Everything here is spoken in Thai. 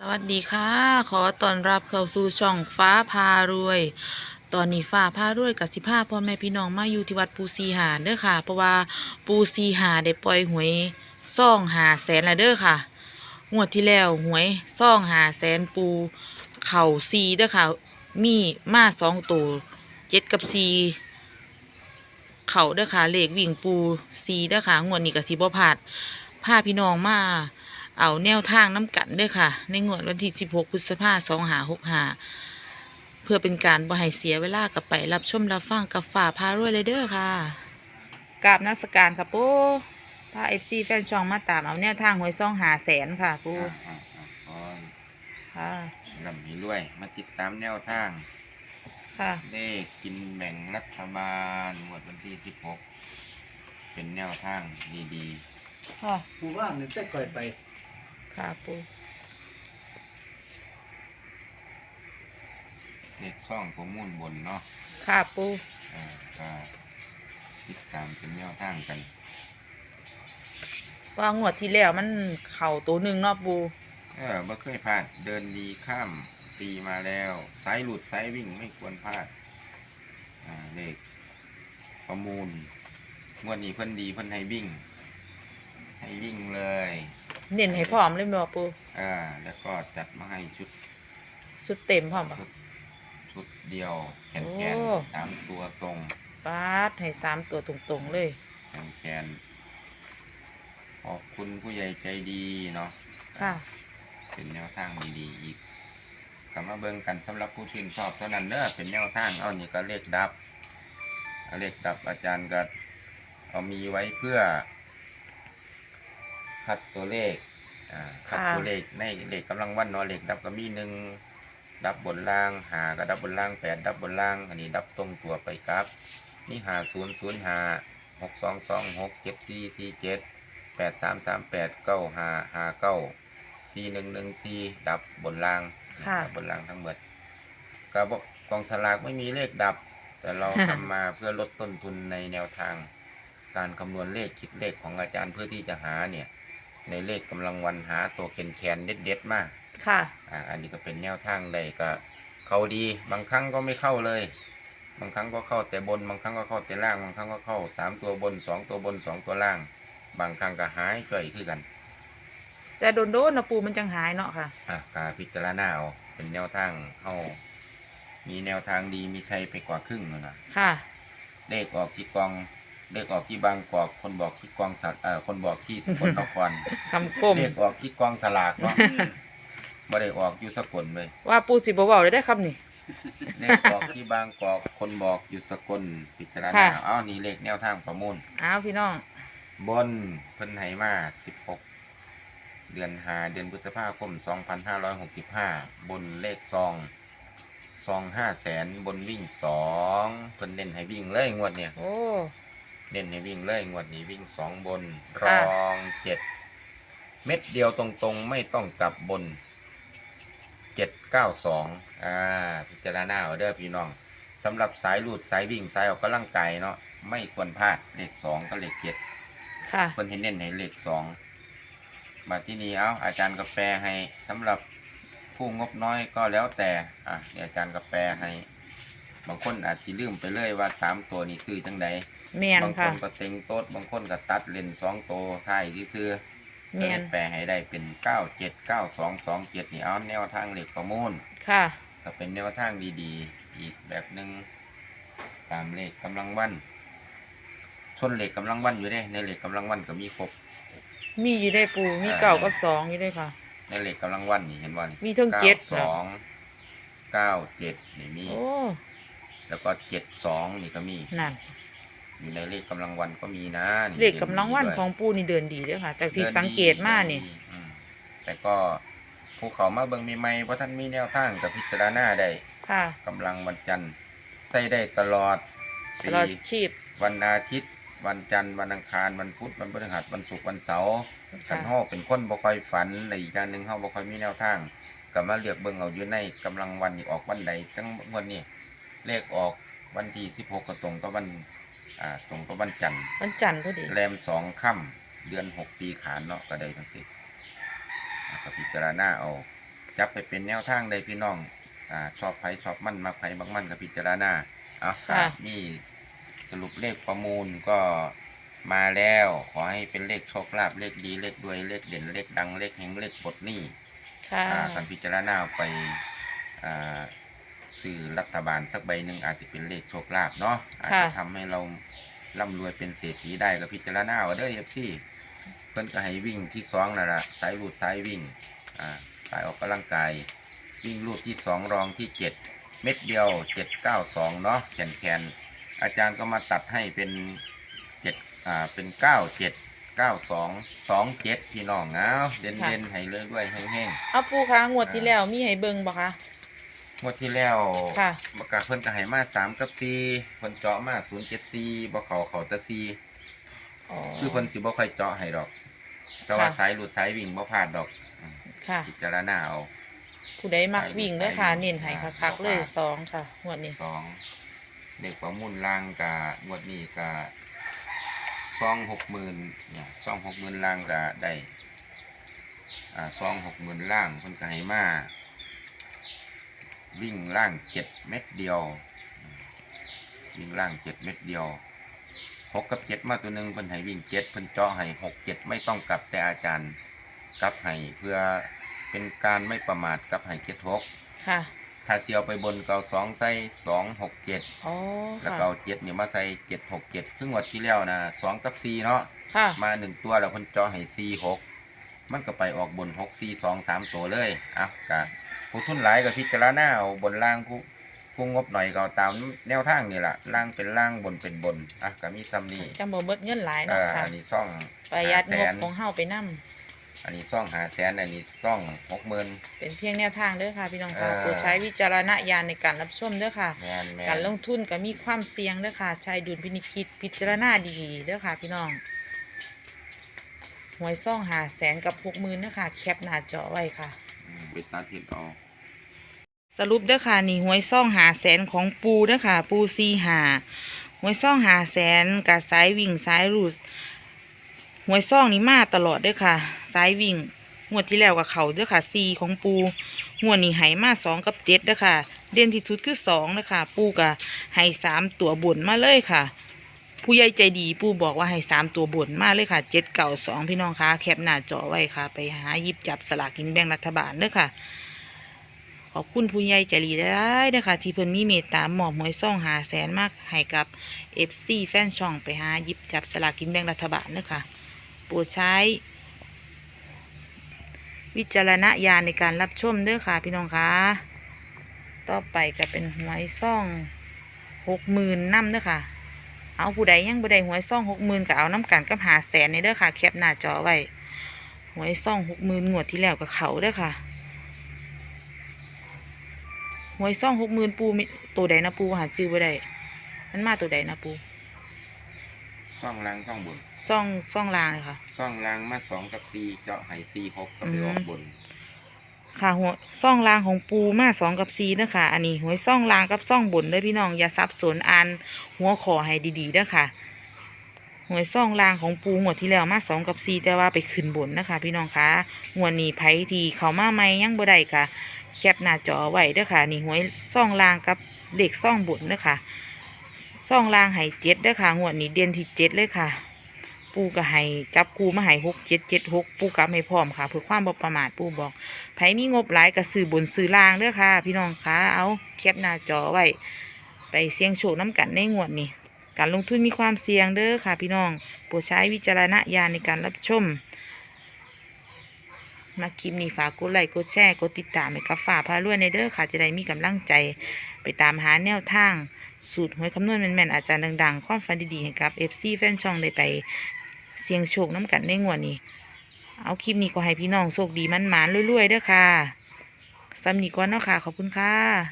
สวัสดีค่ะ ขอต้อนรับเข้าสู่ช่องฟ้าพารวย ตอนนี้ฟ้าพารวยกับสิพาพ่อแม่พี่น้องมาอยู่ที่วัดปูซีหาเด้อค่ะ เพราะว่าปูซีหาได้ปล่อยหวยซ่องหาแสนแล้วเด้อค่ะ งวดที่แล้วหวยซ่องหาแสนปู เข่าซีเด้อค่ะ มีมาสองตัวเจ็ดกับซีเข่าเด้อค่ะเลขวิ่งปูซีเด้อค่ะ งวดนี้กับสีบ่พลาดพาพี่น้องมา เอาแนวทางน้ำกันเด้วยค่ะ ในงวดวันที่ 16พฤษภาคม2565 เพื่อเป็นการบ่ให้เสียเวลากับไปรับชมรับฟังกับฝ่าพารวยเลยเด้อค่ะกราบนักสการค่ะปูพาเอฟซีแฟนช่องมาตามเอาแนวทางหวยซ่องหาแสนค่ะปูอ่าอ่าอ่าค่ะขอลำมีรวย มาติดตามแนวทาง ค่ะ เลขกินแบ่งรัฐบาลหมวดวันที่ 16 เป็นแนวทางดีค่ะ หมู่บ้านนี่แต่ก่อยไป ค่ะปูๆเลขซ่องประมูลบนเนาะค่ะปูอ่าก็ติดตามเป็นแนวทางกันว่างวดที่แล้วมันเข่าตัวหนึ่งเนาะปูเออบ่เคยพลาดเดินดีข้ามปีมาแล้วสายหลุดสายวิ่งไม่ควรพลาดอ่าเลขประมูลงวดนี้เพิ่นดีเพิ่นให้วิ่ง ให้วิ่งเลย เน้นให้พร้อมเลยเนาะปูอ่าแล้วก็จัดมาให้ชุดชุดเต็มพร้อมปะชุดเดียวแขนโอ้แขนสามตัวตรงปาดให้สามตัวตรงๆเลย แขนแขนขอบคุณผู้ใหญ่ใจดีเนาะค่ะ เป็นแนวทางดีๆอีกกลับมาเบิ่งกันสำหรับผู้ชื่นชอบเท่านั้นเด้อเป็นแนวทางเอานี่ก็เลขดับเอาเลขดับอาจารย์ก็เอามีไว้เพื่อ คัดตัวเลขอ่าคัดค่ะตัวเลขในเลขกำลังวันเนาะเลขดับก็มีหนึ่งดับบนล่างหาก็ดับบนล่างแปดดับบนล่าง อันนี้ดับตรงตัวไปครับ นี่หาศูนย์ศูนย์หาหกสองสองหกเจ็ดสี่สี่เจ็ดแปดสามสามแปดเก้าหาหาเก้าสี่หนึ่งหนึ่งสี่ดับบนล่างค่ะดับบนล่างทั้งหมดกระบอกกองสลากไม่มีเลขดับ แต่เราทำมาเพื่อลดต้นทุนในแนวทาง การคำนวณเลขคิดเลขของอาจารย์เพื่อที่จะหาเนี่ย ในเลขกำลังวันหาตัวแคนแคนๆเด็ดๆมากค่ะ อ่า อันนี้ก็เป็นแนวทางใดก็เข้าดี บางครั้งก็ไม่เข้าเลย บางครั้งก็เข้าแต่บน บางครั้งก็เข้าแต่ล่าง บางครั้งก็เข้าสามตัวบนสองตัวบนสองตัวล่าง บางครั้งก็หายจ่อยคือกัน แต่โดนโดนๆนะปูมันจังหายเนาะค่ะ อะกาพิจารณาเอาเป็นแนวทางเข้ามีแนวทางดีมีชัยไปกว่าครึ่งเลยนะค่ะเลขออกที่กอง เลขออกที่บางกอกคนบอกที่กองสัตว์เอ่อคนบอกที่สกลนครคำคม เลขออกที่กองสลากเนาะไม่ได้ออกอยู่สกลเลยว่าปูสิบเบาๆเลยได้ครับนี่ เลขออกที่บางกอกคนบอกอยู่สกลพิจารณาค่ะอ้าวนี่เลขแนวทางประมูล อ้าวพี่น้อง บนเพิ่นไหมา16 เดือนหาเดือนพฤษภาคม 2565 บนเลขซองซองห้าแสนบนวิ่งสองเพิ่นเน้นให้วิ่งเลยงวดเนี่ย โอ้ เน้นให้วิ่งเลยงวดนี้วิ่งสองบน รค่ะ องเจ็ดเม็ดเดียวตรงๆ ไม่ต้องกลับบนเจ็ดเก้าสองอ่าพิจารณาเอาเด้อพี่น้องสำหรับสายลูดสายวิ่งสายออกกำลังกายเนาะไม่ควรพลาดเลขสองกับเลขเจ็ด ค่ะ เพิ่นให้เน้นให้เลขสองมาที่นี่เอาอาจารย์กาแฟให้สำหรับผู้งบน้อยก็แล้วแต่ อะเดี๋ยวอาจารย์กาแฟให้ บางคนอาจสิลืมไปเลยว่าสามตัวนี้ซื้อจังใดแมนบางคค่ะนก็เต็งโต๊ดบางคนก็ตัดเลนสองตัวท้ายที่ซื้อแมก็เลนยแปลให้ได้เป็นเก้าเจ็ดเก้าสองสองเจ็ดนี่เอาแนวทางเหล็กประมูล ค่ะ ก็เป็นแนวทางดีๆ อีกแบบหนึ่งตามเลขกำลังวันชนเหล็กกำลังวันอยู่เด้ในเหล็กกำลังวันก็มีครบ มีอยู่ได้ปูมีเก่ากับสองอยู่ได้ค่ะ ในเหล็กกำลังวันนี่เห็นว่านี่มีเทิงเจ็ดสองเก้าเจ็ดนี่มีโอ้ แล้วก็เจ็ดสองนี่ก็มีนั่นอยู่ในเลขกำลังวันก็มีนะนี่เลขกำลังวันเดืดีด้วยของปูนี่เดินดีเด้วยค่ะ จากที่ดินดีสังเกตมานี่เดิดีอืมแต่ก็ภูเขามาเบิงมีไม่เพราะท่านมีแนวทางกับพิจารณาได้ค่ะกำลังวันจันทร์ใส่ได้ตลอดตปี ลอดชีพ วันอาทิตย์ วันจันทร์วันอังคารวันพุธวันพฤหัสวันศุกร์วันเสาร์ขันค่ะห้อเป็นคนบ่ค่อยฝันในอีกอย่างหนึ่งห้อบ่ค่อยมีแนวทางก็มาเลือกเบิ่งเอาอยู่ในกำลังวันนี่ออกวันใดจังวันนี้ เลขออกวันที่16ก็ตรงกับวันอ่าตรงกับวันจันทร์วันจันทร์พอดีแรมสองค่ำเดือนหกปีขานเนาะก็ได้ทั้งสิ้นแล้วก็พิจารณาเอาจับไปเป็นแนวทางได้พี่น้องอ่าชอบไผชอบมันมักไผมักมันกับพิจารณาเอาค่ะมีสรุปเลขประมูลก็มาแล้ว ขอให้เป็นเลขโชคลาภเลขดีเลขรวยเลขเด่นเลขดังเลขเฮงเลขปลดหนี้ค่ะอ่าการพิจารณาเอาไปอ่า ซื้อรัฐบาลสักใบหนึ่งอาจจะเป็นเลขโชคลาภเนาะอาจจะทำให้เราร่ำรวยเป็นเศรษฐีได้ก็พิจารณาเอาเด้อเอฟซีเพิ่นก็ให้วิ่งที่สองนั่นแหละสายรูดสายวิ่งอ่าสายออกกำลังกาย วิ่งรูดที่สองรองที่เจ็ดเม็ดเดียวเจ็ดเก้าสองเนาะแขนแขนอาจารย์ก็มาตัดให้เป็นเจ็ดอ่าเป็นเก้าเจ็ดเก้าสองสองเจ็ดพี่น้องเอาเด่นเด่นๆให้เลยด้วยแห้งๆเอาปูคะงวดที่แล้วมีให้เบิ่งบ่คะ งวดที่แล้วค่ะบกาเพิ่นก็ให้มาสามกับสี่เพิ่นเจาะมาศูนย์เจ็ดสี่บ่เขาเขาแตะสี่อ๋อคือเพิ่นสิบ่ค่อยเจาะให้ดอก แต่ว่าค่ะ สายหลุดสายวิ่งบ่พลาดดอกอืมค่ะ พิจารณาเอา ผู้ใดมักวิ่งเด้อค่ะสายวิ่งเน้นให้คักๆเลยอ่าสองค่ะงวดนี้สองเด็กประมูลล่างกะงวดนี้กะซองหกหมื่นเนี่ยซองหกหมื่นล่างกะได้อ่าซองหกหมื่นล่างเพิ่นก็ให้มา วิ่งล่างเจ็ดเม็ดเดียวอืมวิ่งล่างเจ็ดเม็ดเดียวหกกับเจ็ดมาตัวหนึ่งเพิ่นให้วิ่งเจ็ดเพิ่นเจาะให้หกเจ็ดไม่ต้องกลับแต่อาจารย์กลับให้เพื่อเป็นการไม่ประมาทกลับให้เจ็ดหกค่ะ ถ้าเสียวไปบนเกาสองใส่สองหกเจ็ดอ๋อแล้วค่ะก็เอาเจ็ดเนี่ยมาใส่เจ็ดหกเจ็ดครึ่งวัดที่แล้วนะสองกับสี่เนาะค่ะมาหนึ่งตัวแล้วเพิ่นเจาะให้สี่หกมันก็ไปออกบนหกสี่สองสามตัวเลยเอะกะ ผู้ทุนหลายก็พิจารณาเอาบนล่างผู้ผู้งบหน่อยก็เอาตามแนวทางนี่แหละล่างเป็นล่างบนเป็นบนอะก็มีซ้ำนี่จังบ่เบิดเงินหลายเอ่เนาะอค่ะอันนี้ซ่องประหยัดห้างแสบนของเฮาไปนํอันนี้ซ่องหาแสนอันนี้ซ่องหกหมื่นเป็นเพียงแนวทางเด้อค่ะพี่น้องค่ะเออโปรดใช้วิจารณญาณในการรับชมเด้อค่ะแมนแมการนลงทุนก็มีความเสี่ยงเด้อค่ะ ใช้ดุลพินิจคิดพิจารณาดีๆเด้อค่ะพี่น้องหวยซ่องหาแสนกับหกหมื่นเด้อค่ะ แคปหน้าจอไว้ค่ะอืมไปตัดเห็ดเอา สรุปเด้อค่ะนี่หวยซ่องหาแสนของปูเด้อค่ะ ปูซีหาหวยซ่องหาแสนกับสายวิ่งสายรูดหวยซ่องนี่มาตลอดเด้อค่ะ สายวิ่งงวดที่แล้วกับเขาเด้อค่ะซีของปูงวดนี้ไหมาสองกับเจ็ดเด้อค่ะ เด่นที่สุดคือสองเด้อค่ะปูกับให้สามตัวบนมาเลยค่ะ ผู้ใหญ่ใจดีปูบอกว่าให้สามตัวบนมาเลยค่ะเจ็ดเก่าสองพี่น้องคะแคปหน้าจอไว้ค่ะ ไปหาหยิบจับสลากกินแบ่งรัฐบาลเด้อค่ะ อบคุณผู้ใหญ่ใจดีได้เด้อค่ะที่เพิ่นมีเมตตาหมอบหวยซ่องหาแสนมากให้กับ FC แฟนช่องไปหาหยิบจับสลากกินแบ่งรัฐบาลเด้อค่ะโปรดใช้ วิจารณญาณในการรับชมเด้อค่ะพี่น้องคะต่อไปก็เป็นหวยซ่องหกหมื่นน้ำเด้อค่ะ เอาผู้ใดยังผู้ใดหวยซ่องหกหมื่นก็เอาน้ำกันกับหาแสนในเด้อค่ะแคปหน้าจอไว้หวยซ่องหกหมื่นงวดที่แล้วกับเขาเด้อค่ะ หวยซ่องหกหมื่นปูมิตัวใดนะปูหาจื้อบ่ได้มันมาตัวใดนะปูซ่องล่างซ่องบนซ่องซ่องลางเลยค่ะซ่องล่างมาสองกับสี่เจาะให้สี่หกก็ไปออกบน ค่ะหัวซ่องลางของปูมาสองกับซีเด้อค่ะอันนี้หวยซ่องลางกับซ่องบนเด้อพี่น้องอย่าสับสนอ่านหัวขอให้ดีๆเด้อค่ะหวยซ่องลางของปูหัวดที่แล้วมาสองกับซีแต่ว่าไปขึ้นบนนะคะ พี่น้องคะหัวดนี้ไผทีเขามาใหม่ยังบ่ได้ค่ะ แคปหน้าจอไว้เด้อค่ะ นี่หวยซ่องลางกับเด็กซ่องบนเด้อค่ะซ่องลางให้เจ็ดเด้อค่ะหัวดนี้เด่นที่เจ็ดเลยค่ะ ปูก็ให้จับคูมาให้หกเจ็ดเจ็ดหกปูกลับให้พร้อมค่ะ เพื่อความบประมาทปูบอกไผมีงบหลายก็ซื้อบนซื้อลางเด้อค่ะ พี่น้องคะเอาแคปหน้าจอไว้ไปเสี่ยงโชคน้ำกันในงวดนี้การลงทุนมีความเสี่ยงเด้อค่ะ พี่น้องโปรดใช้วิจารณญาณในการรับชม มาคลิปนี้ฝากกดไลค์กดแชร์กดติดตามให้กับฝ่าพารวยในเด้อค่ะ จะได้มีกำลังใจ ไปตามหาแนวทาง สูตรหวยคำนวณแม่นๆอาจารย์ดังๆ ความฝันดีๆให้กับเอฟซีแฟนช่องได้ไป เสี่ยงโชคน้ำกันในงวดนี้ เอาคลิปนี้ก็ให้พี่น้องโชคดีมันหมานๆรวยๆเด้อค่ะสำนีก่อนเนาะค่ะ ขอบคุณค่ะ